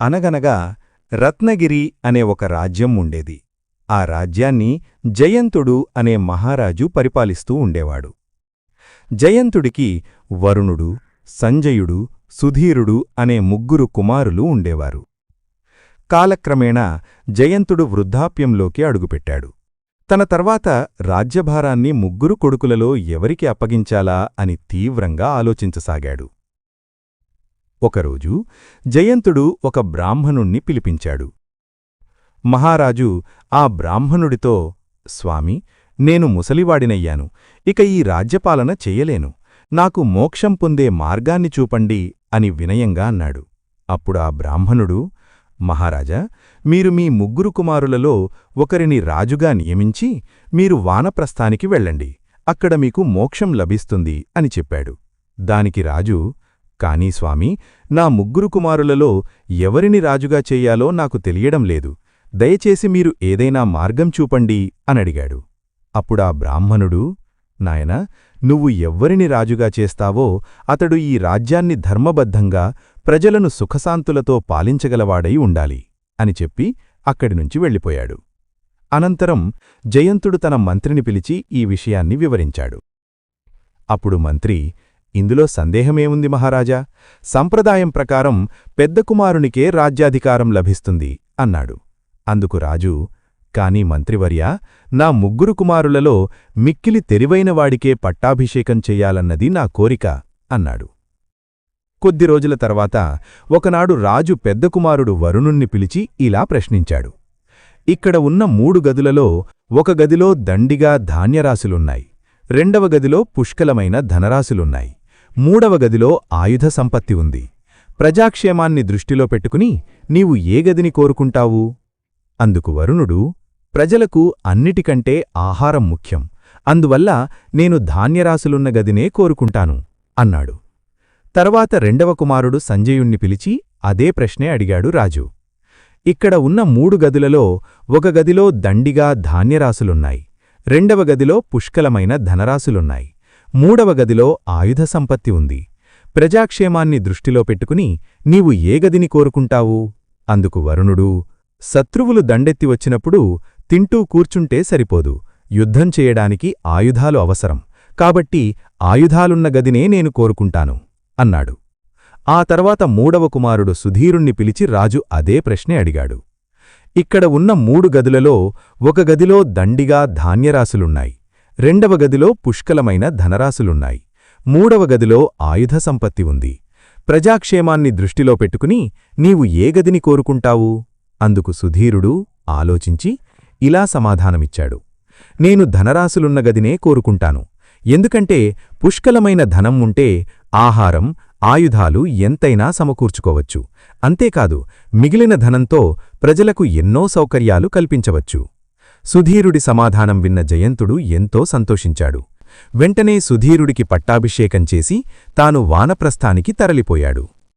అనగనగా రత్నగిరి అనే ఒక రాజ్యం ఉండేది. ఆ రాజ్యాన్ని జయంతుడు అనే మహారాజు పరిపాలిస్తూ ఉండేవాడు. జయంతుడికి వరుణుడు సంజయుడు సుధీరుడు అనే ముగ్గురు కుమారులు ఉండేవారు. కాలక్రమేణా జయంతుడు వృద్ధాప్యంలోకి అడుగుపెట్టాడు. తన తర్వాత రాజ్యభారాన్ని ముగ్గురు కొడుకులలో ఎవరికి అప్పగించాలా అని తీవ్రంగా ఆలోచించసాగాడు. ఒకరోజు జయంతుడు ఒక బ్రాహ్మణుణ్ణి పిలిపించాడు. మహారాజు ఆ బ్రాహ్మణుడితో స్వామి నేను ముసలివాడినయ్యాను. ఇక ఈ రాజ్యపాలన చెయ్యలేను నాకు మోక్షం పొందే మార్గాన్ని చూపండి అని వినయంగా అన్నాడు. అప్పుడు ఆ బ్రాహ్మణుడు మహారాజా మీరు మీ ముగ్గురు కుమారులలో ఒకరిని రాజుగా నియమించి మీరు వానప్రస్థానికి వెళ్ళండి. అక్కడ మీకు మోక్షం లభిస్తుంది అని చెప్పాడు. దానికి రాజు కానీ స్వామి నా ముగ్గురు కుమారులలో ఎవరిని రాజుగా చెయ్యాలో నాకు తెలియడం లేదు. దయచేసి మీరు ఏదైనా మార్గం చూపండి అనడిగాడు. అప్పుడా బ్రాహ్మణుడు నాయనా నువ్వు ఎవ్వరిని రాజుగా చేస్తావో అతడు ఈ రాజ్యాన్ని ధర్మబద్ధంగా ప్రజలను సుఖశాంతులతో పాలించగలవాడై ఉండాలి అని చెప్పి అక్కడినుంచి వెళ్ళిపోయాడు. అనంతరం జయంతుడు తన మంత్రిని పిలిచి ఈ విషయాన్ని వివరించాడు. అప్పుడు మంత్రి ఇందులో సందేహమేముంది మహారాజా? సంప్రదాయం ప్రకారం పెద్ద కుమారునికే రాజ్యాధికారం లభిస్తుంది అన్నాడు. అందుకు రాజు కాని మంత్రివర్యా నా ముగ్గురు కుమారులలో మిక్కిలి తెరివైనవాడికే పట్టాభిషేకం చెయ్యాలన్నది నా కోరిక అన్నాడు. కొద్ది రోజుల తర్వాత ఒకనాడు రాజు పెద్ద కుమారుడు వరుణుణ్ణి పిలిచి ఇలా ప్రశ్నించాడు. ఇక్కడ ఉన్న మూడు గదులలో ఒక గదిలో దండిగా ధాన్యరాశులున్నాయి రెండవ గదిలో పుష్కలమైన ధనరాశులున్నాయి మూడవ గదిలో ఆయుధ సంపత్తి ఉంది. ప్రజాక్షేమాన్ని దృష్టిలో పెట్టుకుని నీవు ఏ గదిని కోరుకుంటావు? అందుకు వరుణుడు ప్రజలకు అన్నిటికంటే ఆహారం ముఖ్యం. అందువల్ల నేను ధాన్యరాశులున్న గదినే కోరుకుంటాను అన్నాడు. తర్వాత రెండవ కుమారుడు సంజయుణ్ణి పిలిచి అదే ప్రశ్నే అడిగాడు రాజు. ఇక్కడ ఉన్న మూడు గదులలో ఒక గదిలో దండిగా ధాన్యరాశులున్నాయి. రెండవ గదిలో పుష్కలమైన ధనరాశులున్నాయి. మూడవ గదిలో ఆయుధ సంపత్తి ఉంది. ప్రజాక్షేమాన్ని దృష్టిలో పెట్టుకుని నీవు ఏ గదిని కోరుకుంటావు? అందుకు వరుణుడు శత్రువులు దండెత్తి వచ్చినప్పుడు తింటూ కూర్చుంటే సరిపోదు. యుద్ధం చేయడానికి ఆయుధాలు అవసరం. కాబట్టి ఆయుధాలున్న గదినే నేను కోరుకుంటాను అన్నాడు. ఆ తర్వాత మూడవ కుమారుడు సుధీరుణ్ణి పిలిచి రాజు అదే ప్రశ్నే అడిగాడు. ఇక్కడ ఉన్న మూడు గదులలో ఒక గదిలో దండిగా ధాన్యరాశులున్నాయి. రెండవ గదిలో పుష్కలమైన ధనరాశులున్నాయి. మూడవ గదిలో ఆయుధ సంపత్తి ఉంది. ప్రజాక్షేమాన్ని దృష్టిలో పెట్టుకుని నీవు ఏ గదిని కోరుకుంటావు? అందుకు సుధీరుడు ఆలోచించి ఇలా సమాధానమిచ్చాడు. నేను ధనరాశులున్న గదినే కోరుకుంటాను. ఎందుకంటే పుష్కలమైన ధనం ఉంటే ఆహారం ఆయుధాలు ఎంతైనా సమకూర్చుకోవచ్చు. అంతేకాదు మిగిలిన ధనంతో ప్రజలకు ఎన్నో సౌకర్యాలు కల్పించవచ్చు. సుధీరుడి సమాధానం విన్న జయంతుడు ఎంతో సంతోషించాడు. వెంటనే సుధీరుడికి పట్టాభిషేకం చేసి తాను వానప్రస్థానికి తరలిపోయాడు.